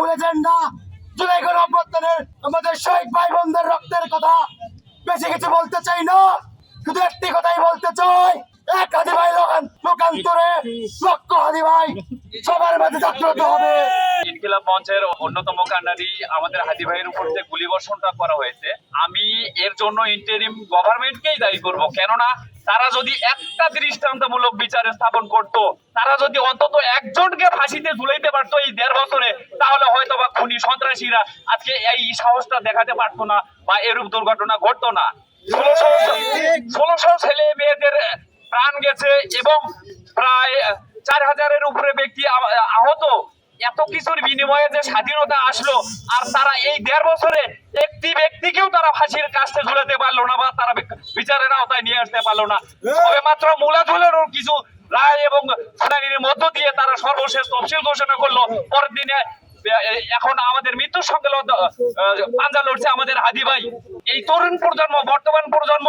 ভুলে যান না। জুলাই গণ অভ্যর্থনের আমাদের শহীদ ভাই বোনদের রক্তের কথা বেশি কিছু বলতে চাই না। শুধু একটি কথাই বলতে চাই, এক হাদি ভাই লোকান লোকান্তরে লক্ষ হাদি ভাই, সবার মাঝে জাগ্রত হবে। ইনকিলাব মঞ্চের অন্যতম কান্ডারি আমাদের হাদি ভাইয়ের উপর যে গুলিবর্ষণটা করা হয়েছে, আমি এর জন্য ইন্টারিম গভর্নমেন্টকেই দায়ী করব। কেননা, তারা যদি একটা দৃষ্টান্তমূলক বিচারে স্থাপন করত, তারা যদি অন্তত একজনকে ফাঁসিতে ঝুলাইতে পারতো এই দেড় বছরে তাহলে হয়তো বা খুনি সন্ত্রাসীরা আজকে এই সাহসটা দেখাতে পারতো না বা এরূপ দুর্ঘটনা ঘটতো না। ষোলোশো ষোলোশো ছেলে মেয়েদের প্রাণ গেছে এবং প্রায় চার হাজারের উপরে ব্যক্তি আহত। এত কিছুর বিনিময়ে যে স্বাধীনতা আসলো আর তারা এই দেড় বছরে একটি ব্যক্তিকেও তারা ফাঁসির কাছে ঝুলাতে পারল না বা তারা বিচারের আওতায় নিয়ে আসতে পারল না। তবে মাত্র মূলাধুলেরও কিছু রায় এবং শুনানির মধ্য দিয়ে তারা সর্বশেষ তফসিল ঘোষণা করল। পরের দিনে এখন আমাদের মৃত্যুর সঙ্গে পাঞ্জা লড়ছে আমাদের হাদি ভাই। এই তরুণ প্রজন্ম বর্তমান প্রজন্ম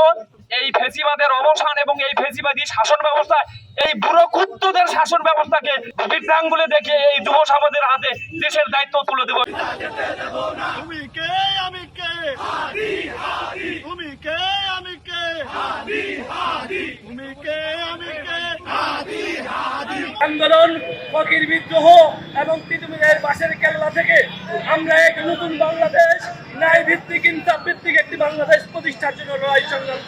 এই ফেসিবাদের অবসান এবং এই ফেসিবাদী শাসন ব্যবস্থা এই বুড়ো কুত্তদের শাসন ব্যবস্থাকে বৃদ্ধাঙ্গুলে দেখে এই যুব সমাজের হাতে দেশের দায়িত্ব তুলে দেব। তুমি কে? আমি কে? তুমি কে? আমি কে? তুমি কে? আমি কে? আন্দোলন, ফকির বিদ্রোহ এবং তিতুমিরের পাশের কেল্লা থেকে আমরা এক নতুন বাংলাদেশ ন্যায় ভিত্তিক ইনসাফ ভিত্তিক একটি বাংলাদেশ প্রতিষ্ঠার জন্য লড়াই সংগ্রাম।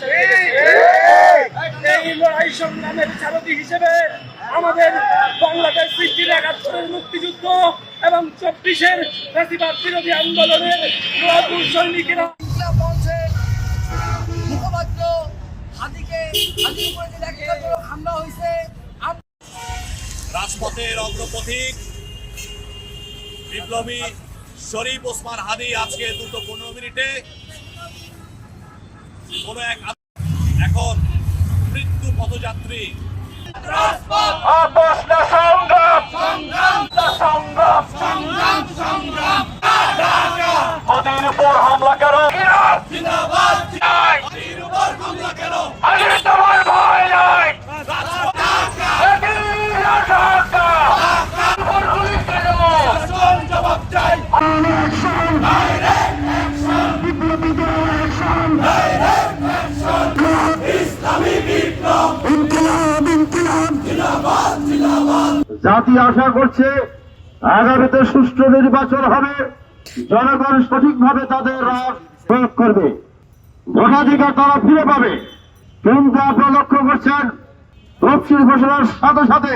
এই লড়াই সংগ্রামের সারথি হিসেবে আমাদের বাংলাদেশ সৃষ্টির একাত্তরের মুক্তিযুদ্ধ এবং চব্বিশের ফ্যাসিবাদ বিরোধী আন্দোলনের নতুন সৈনিকেরা মুখপাত্র হামলা হয়েছে রাজপথের অগ্রপথিক বিপ্লবী শরীফ ওসমান হাদি আজকে দুটো পনেরো মিনিটে কোন এক এখন মৃত্যু মোদীর উপর হামলা করো জিন্দাবাদ। নাই উপর হামলা কেন? নাই একই আশঙ্কা। উপর গুলি কেন? শাসন জবাব চাই জাতি আশা করছে আগামীতে সুষ্ঠু নির্বাচন হবে। জনগণ সঠিকভাবে তাদের রাজ প্রয়োগ করবে। ভোটাধিকার তারা ফিরে পাবে। কিন্তু আপনারা লক্ষ্য করছেন তফসিল ঘোষণার সাথে সাথে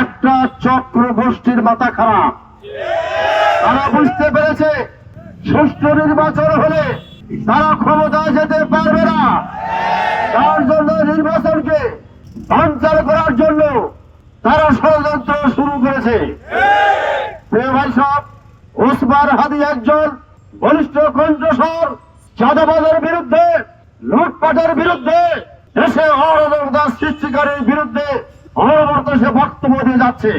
একটা চক্র গোষ্ঠীর মাথা খারাপ। তারা বুঝতে পেরেছে, সুষ্ঠু নির্বাচন হলে তারা ক্ষমতায় যেতে পারবে না। তার জন্য নির্বাচনকে বাঞ্চাল করার জন্য তারা ষড়যন্ত্র শুরু করেছে। ভাই সব ওসমান হাদি একজন বলিষ্ঠ কণ্ঠস্বর চাঁদাবাদের বিরুদ্ধে, লুটপাটের বিরুদ্ধে, দেশে অরাজকতা সৃষ্টিকারীর বিরুদ্ধে অনবরত সে বক্তব্য দিয়ে যাচ্ছে।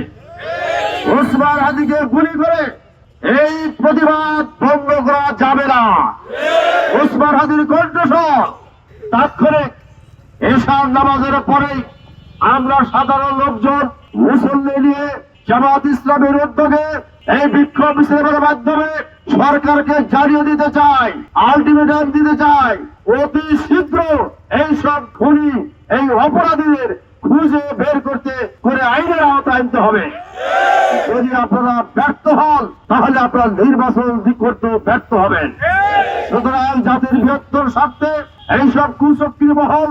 হাদিকে গুলি করে এই প্রতিবাদ বন্ধ করা যাবে না। ওসমান হাদির কণ্ঠস্বর তাৎক্ষণিক এশার নামাজের পরেই আমরা সাধারণ লোকজন মুসল্লি নিয়ে জামাত ইসলামের উদ্যোগে এই বিক্ষোভ মিছিলের মাধ্যমে সরকারকে জানিয়ে দিতে চাই আলটিমেটাম দিতে চাই। অতি শীঘ্র এই সব খুনি, এই অপরাধীদের খুঁজে বের করতে করে আইনের আওতায় আনতে হবে। যদি আপনারা ব্যর্থ হন, তাহলে আপনারা নির্বাচন করতে ব্যর্থ হবেন। সুতরাং জাতির বৃহত্তর স্বার্থে এইসব কুচক্রী মহল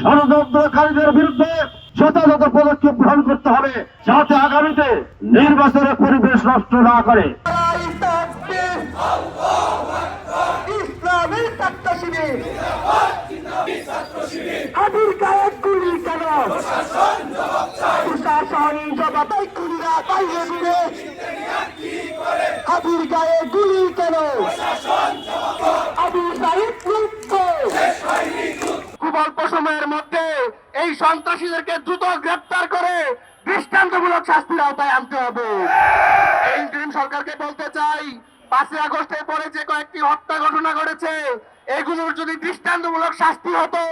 ষড়যন্ত্রকারীদের বিরুদ্ধে যথাযথ পদক্ষেপ গ্রহণ করতে হবে, যাতে আগামীতে নির্বাচনের পরিবেশ নষ্ট না করে। ইসলামী ছাত্র খুব অল্প সময়ের মধ্যে এই সন্ত্রাসীদেরকে দ্রুত গ্রেপ্তার করে দৃষ্টান্তমূলক শাস্তির আওতায় আনতে হবে। এই সরকারকে বলতে চাই, পাঁচই আগস্টের পরে যে কয়েকটি হত্যা ঘটনা ঘটেছে এগুলোর যদি দৃষ্টান্তমূলক শাস্তি হতো,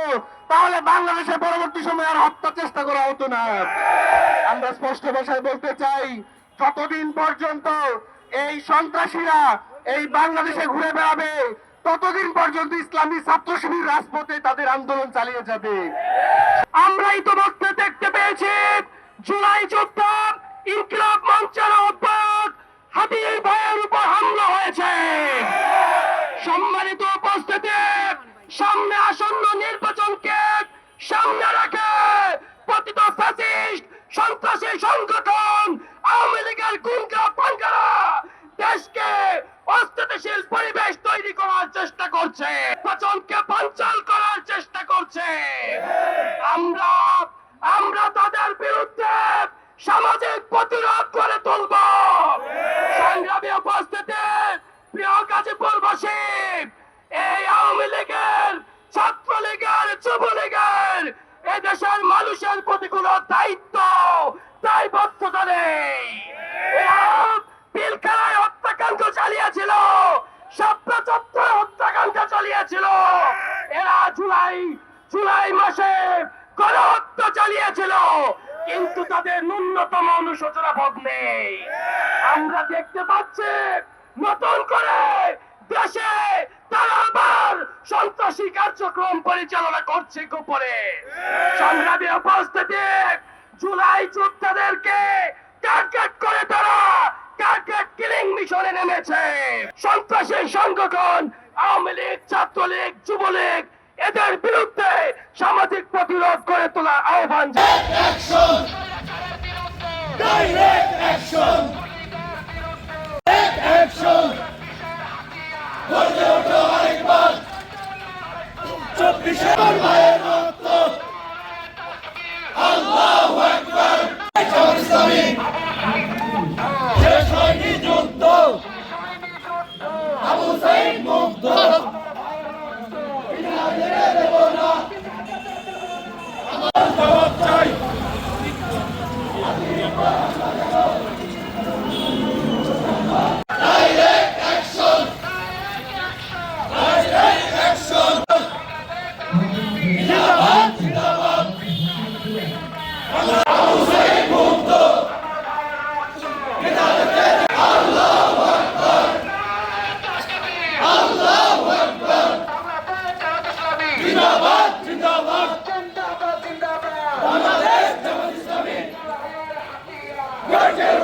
তাহলে বাংলাদেশে পরবর্তী সময়ে আর হত্যা চেষ্টা করা হতো না। আমরা স্পষ্ট ভাষায় বলতে চাই, যতদিন পর্যন্ত এই সন্ত্রাসীরা এই বাংলাদেশে ঘুরে বেড়াবে, ততদিন পর্যন্ত ইসলামী ছাত্র শিবির রাজপথে তাদের আন্দোলন চালিয়ে যাবে। আমরা ইতিমধ্যে দেখতে পেয়েছি, জুলাই যোদ্ধা, ইনকিলাব মঞ্চের আহ্বায়ক হাবিব ভাইয়ের উপর হামলা হয়েছে। সামনে আসন্ন নির্বাচনকে সামনে রাখে পতিত ফ্যাসিস্ট সন্ত্রাসী সংগঠন আওয়ামী লীগের গুন্ডা পাঙ্গারা দেশকে অস্থিতিশীল পরিবেশ তৈরি করার চেষ্টা করছে নির্বাচনকে বানচাল করার চেষ্টা করছে আমরা আমরা তাদের বিরুদ্ধে সামাজিক প্রতিরোধ করে তুলব সংগ্রামী উপস্থিতি প্রিয় গাজীপুরবাসী এই আওয়ামী লীগের ছাত্রলীগের যুবলীগের এদেশের মানুষের প্রতি কোনো দায়িত্ব দায়বদ্ধতা নেই এরা পিলখানায় হত্যাকাণ্ড চালিয়েছিল সাপলা চত্বরে চালিয়েছিল এরা জুলাই জুলাই মাসে গণহত্যা চালিয়েছিল। কিন্তু তাদের ন্যূনতম অনুশোচনা বোধ নেই। আমরা দেখতে পাচ্ছি, নতুন করে দেশে তারা আবার সন্ত্রাসী কার্যক্রম পরিচালনা করছে গোপনে। সংগ্রামী উপস্থিতি, জুলাই যোদ্ধাদেরকে টার্গেট করে তারা টার্গেট কিলিং মিশনে নেমেছে। সন্ত্রাসী সংগঠন আওয়ামী লীগ ছাত্রলীগ যুবলীগ এদের বিরুদ্ধে সামাজিক প্রতিরোধ করে তোলার আহ্বান Abu Sayyid 아, Martin!